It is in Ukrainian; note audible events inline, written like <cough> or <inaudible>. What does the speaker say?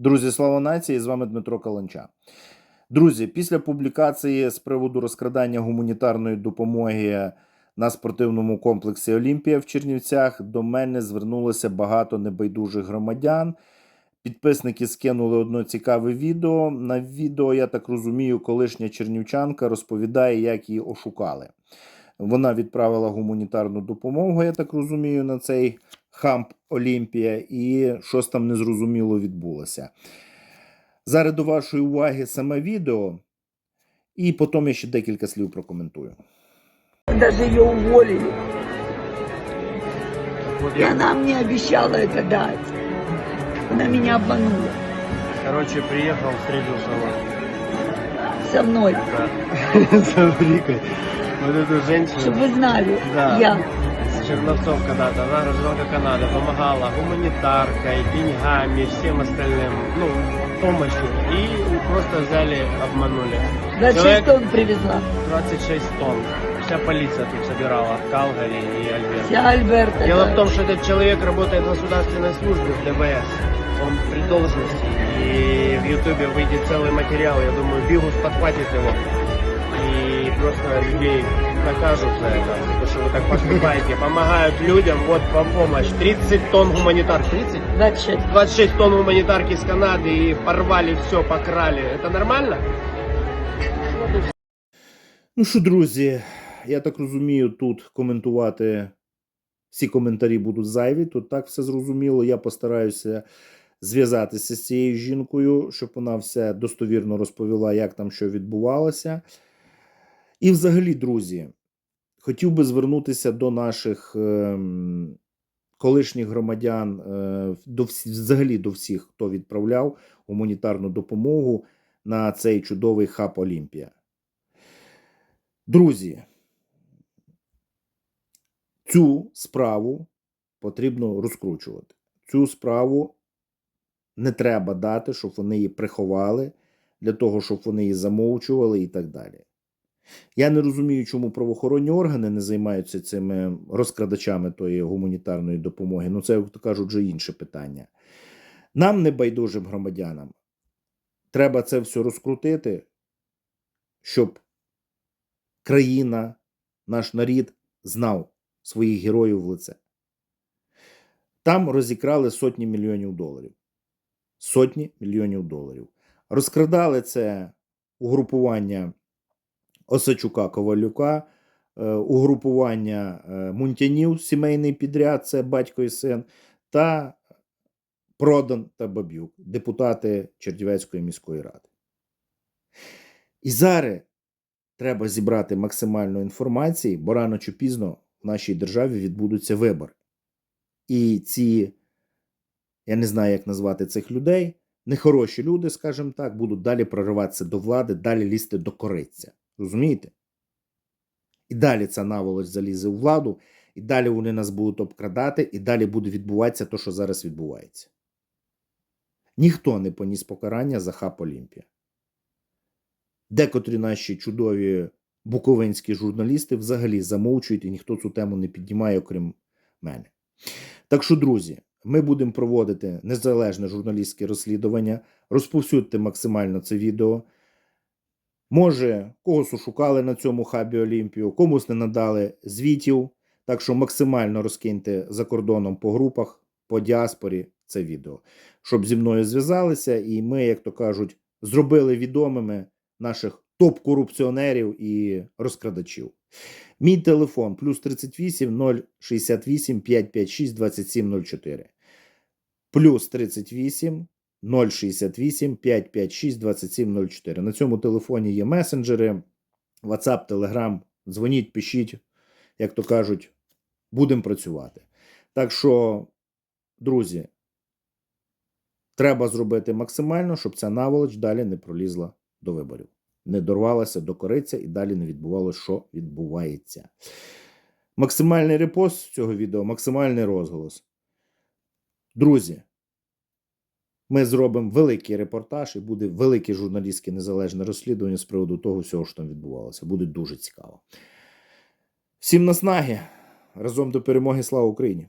Друзі, слава нації! З вами Дмитро Каланча. Друзі, після публікації з приводу розкрадання гуманітарної допомоги на спортивному комплексі Олімпія в Чернівцях до мене звернулося багато небайдужих громадян. Підписники скинули одно цікаве відео. На відео, я так розумію, колишня чернівчанка розповідає, як її ошукали. Вона відправила гуманітарну допомогу, я так розумію, на цей хамп Олімпія, і щось там незрозуміло відбулося. Зараз до вашої уваги саме відео, і потім я ще декілька слів прокоментую. Даже ее уволили. Вот И я, она мне обещала это дать. Она меня обманула. короче, приехал, встретился вот, Со мной. да, <laughs> с Аврикой. Вот эту женщину Чтобы вы знали. Да. Я. Черновцов когда-то, она гражданка Канады, помогала гуманитаркой, деньгами, всем остальным, ну, помощью. И просто взяли, обманули. 26 Человек- тонн привезла. 26 тонн. Вся полиция тут собирала, Калгари и Альберт. Вся Альберта. Дело да. в том, что этот человек работает в государственной службе в ДВС. Он при должности. И в Ютубе выйдет целый материал. Я думаю, Бигус подхватит его. И просто людей накажут за это. Потому что вы так поступаете. Помогают людям. Вот вам помощь. 30 тонн гуманитар. 30? 26. 26 тонн гуманитарки с Канады. И порвали все, покрали. Это нормально? Ну що, друзі, я так розумію, тут коментувати всі коментарі будуть зайві. Тут так все зрозуміло. Я постараюся зв'язатися з цією жінкою, щоб вона все достовірно розповіла, як там що відбувалося. І взагалі, друзі, хотів би звернутися до наших ем, колишніх громадян, е, до взагалі до всіх, хто відправляв гуманітарну допомогу на цей чудовий хаб Олімпія. Друзі, цю справу потрібно розкручувати. Цю справу не треба дати, щоб вони її приховали, для того, щоб вони її замовчували і так далі. Я не розумію, чому правоохоронні органи не займаються цими розкрадачами тої гуманітарної допомоги. Ну, це, як то кажуть, вже інше питання. Нам, небайдужим громадянам, треба це все розкрутити, щоб країна, наш нарід знав своїх героїв в лице. Там розікрали сотні мільйонів доларів. Сотні мільйонів доларів. Розкрадали це угрупування Осачука Ковалюка, е, угрупування е, Мунтянів, сімейний підряд, це батько і син, та Продан та Бабюк, депутати Чернівецької міської ради. І зараз треба зібрати максимально інформації, бо рано чи пізно в нашій державі відбудуться вибори. І ці, я не знаю, як назвати цих людей, нехороші люди, скажімо так, будуть далі прориватися до влади, далі лізти до кориця. Розумієте? І далі ця наволоч залізе у владу, і далі вони нас будуть обкрадати, і далі буде відбуватися те, що зараз відбувається. Ніхто не поніс покарання за хаб Олімпія. Декотрі наші чудові буковинські журналісти взагалі замовчують і ніхто цю тему не піднімає, окрім мене. Так що, друзі, ми будемо проводити незалежне журналістське розслідування. Розповсюдьте максимально це відео. Може, когось ошукали на цьому хабі Олімпію, комусь не надали звітів. Так що максимально розкиньте за кордоном по групах, по діаспорі це відео, щоб зі мною зв'язалися, і ми, як то кажуть, зробили відомими наших топ-корупціонерів і розкрадачів. Мій телефон плюс 38 068 556 2704. Плюс 38 068 556 2704. На цьому телефоні є месенджери, WhatsApp, Telegram. Дзвоніть, пишіть, як то кажуть, будемо працювати. Так що, друзі, треба зробити максимально, щоб ця наволоч далі не пролізла до виборів, не дорвалася до кориця і далі не відбувалося, що відбувається. Максимальний репост цього відео, максимальний розголос. Друзі, ми зробимо великий репортаж і буде велике журналістське незалежне розслідування з приводу того всього, що там відбувалося. Буде дуже цікаво. Всім наснаги! Разом до перемоги! Слава Україні!